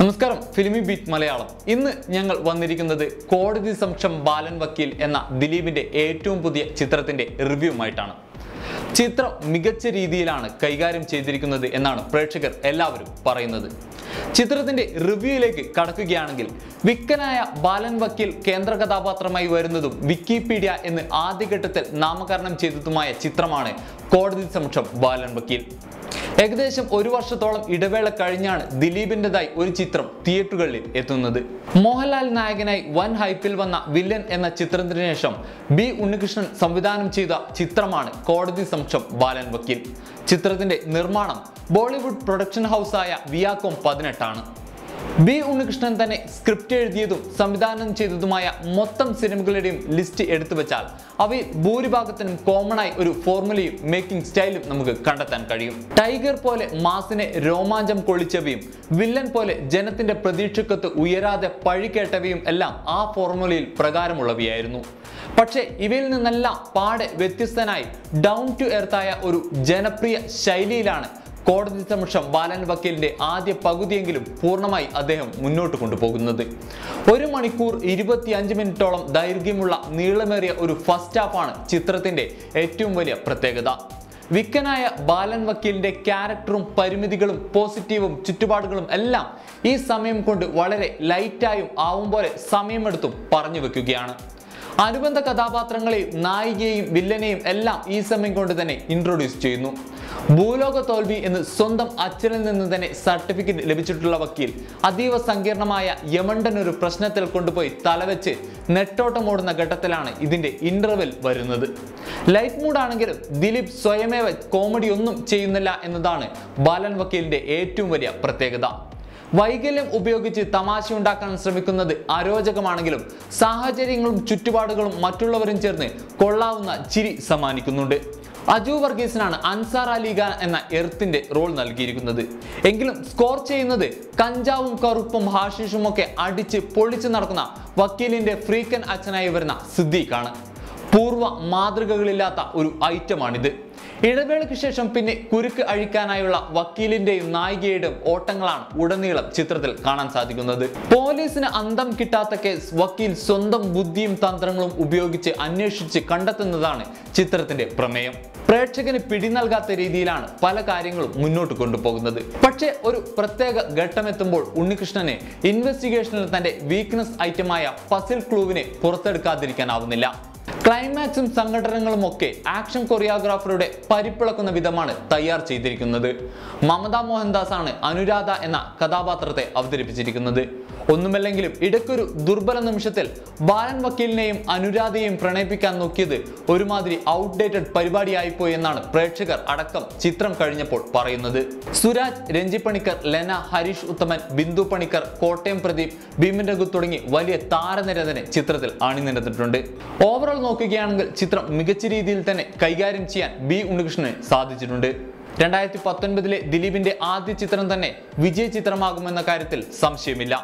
നമസ്കാരം ഫിലിമി ബീറ്റ് മലയാളം. ഇന്ന് ഞങ്ങൾ വന്നിരിക്കുന്നത് കോടതി സംക്ഷം ബാലൻ വക്കീൽ എന്ന ദിലീപിന്റെ ഏറ്റവും പുതിയ ചിത്രത്തിന്റെ റിവ്യൂമായിട്ടാണ്. ചിത്രം മികച്ച രീതിയിലാണ് കൈകാര്യം ചെയ്തിരിക്കുന്നത് എന്നാണ് പ്രേക്ഷകർ എല്ലാവരും പറയുന്നത്. ചിത്രത്തിന്റെ റിവ്യൂയിലേക്ക് കടക്കുകയാണെങ്കിൽ വിക്കനായ ബാലൻ വക്കീൽ കേന്ദ്ര കഥാപാത്രമായി വരുന്നതും വിക്കിപീഡിയ എന്ന് ആദ്യഘട്ടത്തിൽ നാമകരണം ചെയ്തതുമായ ചിത്രമാണ് കോടതി സംക്ഷം ബാലൻ വക്കീൽ. ഏകദേശം ഒരു വർഷത്തോളം ഇടവേള കഴിഞ്ഞാണ് ദിലീപിന്റെതായി ഒരു ചിത്രം തിയേറ്ററുകളിൽ എത്തുന്നത്. മോഹൻലാൽ നായകനായി വൻ ഹൈപ്പിൽ വന്ന വില്ലൻ എന്ന ചിത്രത്തിന് ശേഷം ബി ഉണ്ണികൃഷ്ണൻ സംവിധാനം ചെയ്ത ചിത്രമാണ് കോടതി സംക്ഷം ബാലൻ വക്കീൽ. ചിത്രത്തിന്റെ നിർമ്മാണം ബോളിവുഡ് പ്രൊഡക്ഷൻ ഹൗസായ വിയാക്കോം പതിനെട്ടാണ്. ബി ഉണ്ണികൃഷ്ണൻ തന്നെ സ്ക്രിപ്റ്റ് എഴുതിയതും സംവിധാനം ചെയ്തതുമായ മൊത്തം സിനിമകളുടെയും ലിസ്റ്റ് എടുത്തു വെച്ചാൽ അവയിൽ ഭൂരിഭാഗത്തിനും ആയി ഒരു ഫോർമുലയും മേക്കിംഗ് സ്റ്റൈലും നമുക്ക് കണ്ടെത്താൻ കഴിയും. ടൈഗർ പോലെ മാസിനെ രോമാഞ്ചം കൊള്ളിച്ചവയും വില്ലൻ പോലെ ജനത്തിന്റെ പ്രതീക്ഷക്കത്ത് ഉയരാതെ പഴി കേട്ടവയും എല്ലാം ആ ഫോർമുലയിൽ പ്രകാരമുള്ളവയായിരുന്നു. പക്ഷേ ഇവയിൽ നിന്നെല്ലാം പാടെ വ്യത്യസ്തനായി ഡൗൺ ടു എർത്തായ ഒരു ജനപ്രിയ ശൈലിയിലാണ് കോടതി സമക്ഷം ബാലൻ വക്കീലിന്റെ ആദ്യ പകുതിയെങ്കിലും പൂർണമായി അദ്ദേഹം മുന്നോട്ട് കൊണ്ടുപോകുന്നത്. ഒരു മണിക്കൂർ ഇരുപത്തിയഞ്ച് മിനിറ്റോളം ദൈർഘ്യമുള്ള നീളമേറിയ ഒരു ഫസ്റ്റ് ഹാഫാണ് ചിത്രത്തിന്റെ ഏറ്റവും വലിയ പ്രത്യേകത. വിക്കനായ ബാലൻ വക്കീലിന്റെ ക്യാരക്ടറും പരിമിതികളും പോസിറ്റീവും ചുറ്റുപാടുകളും എല്ലാം ഈ സമയം കൊണ്ട് വളരെ ലൈറ്റായും ആവും പോലെ സമയമെടുത്തും പറഞ്ഞു വെക്കുകയാണ്. അനുബന്ധ കഥാപാത്രങ്ങളെയും നായികയെയും വില്ലനെയും എല്ലാം ഈ സമയം കൊണ്ട് തന്നെ ഇൻട്രൊഡ്യൂസ് ചെയ്യുന്നു. ഭൂലോക തോൽവി എന്ന് സ്വന്തം അച്ഛനിൽ നിന്ന് തന്നെ സർട്ടിഫിക്കറ്റ് ലഭിച്ചിട്ടുള്ള വക്കീൽ. അതീവ സങ്കീർണമായ യമണ്ടൻ ഒരു പ്രശ്നത്തിൽ കൊണ്ടുപോയി തലവെച്ച് നെട്ടോട്ടമോടുന്ന ഘട്ടത്തിലാണ് ഇതിന്റെ ഇന്റർവെൽ വരുന്നത്. ലൈറ്റ് മൂഡ് ആണെങ്കിലും ദിലീപ് സ്വയമേവ കോമഡി ഒന്നും ചെയ്യുന്നില്ല എന്നതാണ് ബാലൻ വക്കീലിന്റെ ഏറ്റവും വലിയ പ്രത്യേകത. വൈകല്യം ഉപയോഗിച്ച് തമാശ ഉണ്ടാക്കാൻ ശ്രമിക്കുന്നത് അരോചകമാണെങ്കിലും സാഹചര്യങ്ങളും ചുറ്റുപാടുകളും മറ്റുള്ളവരും ചേർന്ന് കൊള്ളാവുന്ന ചിരി സമ്മാനിക്കുന്നുണ്ട്. അജു വർഗീസിനാണ് അൻസാർ അലി ഖാൻ എന്ന എർത്തിന്റെ റോൾ നൽകിയിരിക്കുന്നത്. എങ്കിലും സ്കോർ ചെയ്യുന്നത് കഞ്ചാവും കറുപ്പും ഹാഷിഷും ഒക്കെ അടിച്ച് പൊളിച്ചു നടക്കുന്ന വക്കീലിന്റെ ഫ്രീക്കൻ അച്ഛനായി വരുന്ന സിദ്ദീഖാണ്. പൂർവ മാതൃകകളില്ലാത്ത ഒരു ഐറ്റമാണിത്. ഇടവേളയ്ക്ക് ശേഷം പിന്നെ കുരുക്ക് അഴിക്കാനായുള്ള വക്കീലിന്റെയും നായികയുടെയും ഓട്ടങ്ങളാണ് ഉടനീളം ചിത്രത്തിൽ കാണാൻ സാധിക്കുന്നത്. പോലീസിന് അന്തം കിട്ടാത്ത കേസ് വക്കീൽ സ്വന്തം ബുദ്ധിയും തന്ത്രങ്ങളും ഉപയോഗിച്ച് അന്വേഷിച്ച് കണ്ടെത്തുന്നതാണ് ചിത്രത്തിന്റെ പ്രമേയം. പ്രേക്ഷകന് പിടി നൽകാത്ത രീതിയിലാണ് പല കാര്യങ്ങളും മുന്നോട്ട് കൊണ്ടുപോകുന്നത്. പക്ഷേ ഒരു പ്രത്യേക ഘട്ടമെത്തുമ്പോൾ ഉണ്ണികൃഷ്ണന് ഇൻവെസ്റ്റിഗേഷനിൽ തന്റെ വീക്ക്നെസ് ഐറ്റമായ പസിൽ ക്ലൂവിനെ പുറത്തെടുക്കാതിരിക്കാനാവുന്നില്ല. ക്ലൈമാക്സും സംഘടനകളും ഒക്കെ ആക്ഷൻ കൊറിയോഗ്രാഫറുടെ പരിപ്പിളക്കുന്ന വിധമാണ് തയ്യാർ ചെയ്തിരിക്കുന്നത്. മമത മോഹൻദാസ് ആണ് അനുരാധ എന്ന കഥാപാത്രത്തെ അവതരിപ്പിച്ചിരിക്കുന്നത്. ഒന്നുമല്ലെങ്കിലും ഇടയ്ക്കൊരു ദുർബല നിമിഷത്തിൽ ബാലൻ വക്കീലിനെയും അനുരാധയെയും പ്രണയിപ്പിക്കാൻ നോക്കിയത് ഒരുമാതിരി ഔട്ട്ഡേറ്റഡ് പരിപാടിയായിപ്പോയി എന്നാണ് പ്രേക്ഷകർ അടക്കം ചിത്രം കഴിഞ്ഞപ്പോൾ പറയുന്നത്. സുരാജ് രഞ്ജി പണിക്കർ ലെന ഹരീഷ് ഉത്തമൻ ബിന്ദു പണിക്കർ കോട്ടയം പ്രദീപ് ഭീമൻ രഘു തുടങ്ങി വലിയ താരനിര തന്നെ ചിത്രത്തിൽ അണിനിരന്നിട്ടുണ്ട് ഓവറോൾ നോക്കുകയാണെങ്കിൽ ചിത്രം മികച്ച രീതിയിൽ തന്നെ കൈകാര്യം ചെയ്യാൻ ബി ഉണ്ണികൃഷ്ണന് സാധിച്ചിട്ടുണ്ട്. രണ്ടായിരത്തി പത്തൊൻപതിലെ ദിലീപിന്റെ ആദ്യ ചിത്രം തന്നെ വിജയ ചിത്രമാകുമെന്ന കാര്യത്തിൽ സംശയമില്ല.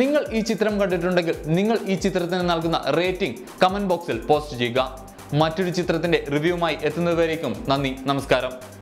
നിങ്ങൾ ഈ ചിത്രം കണ്ടിട്ടുണ്ടെങ്കിൽ നിങ്ങൾ ഈ ചിത്രത്തിന് നൽകുന്ന റേറ്റിംഗ് കമന്റ് ബോക്സിൽ പോസ്റ്റ് ചെയ്യുക. മറ്റൊരു ചിത്രത്തിന്റെ റിവ്യൂമായി എത്തുന്നതുവരേക്കും നന്ദി നമസ്കാരം.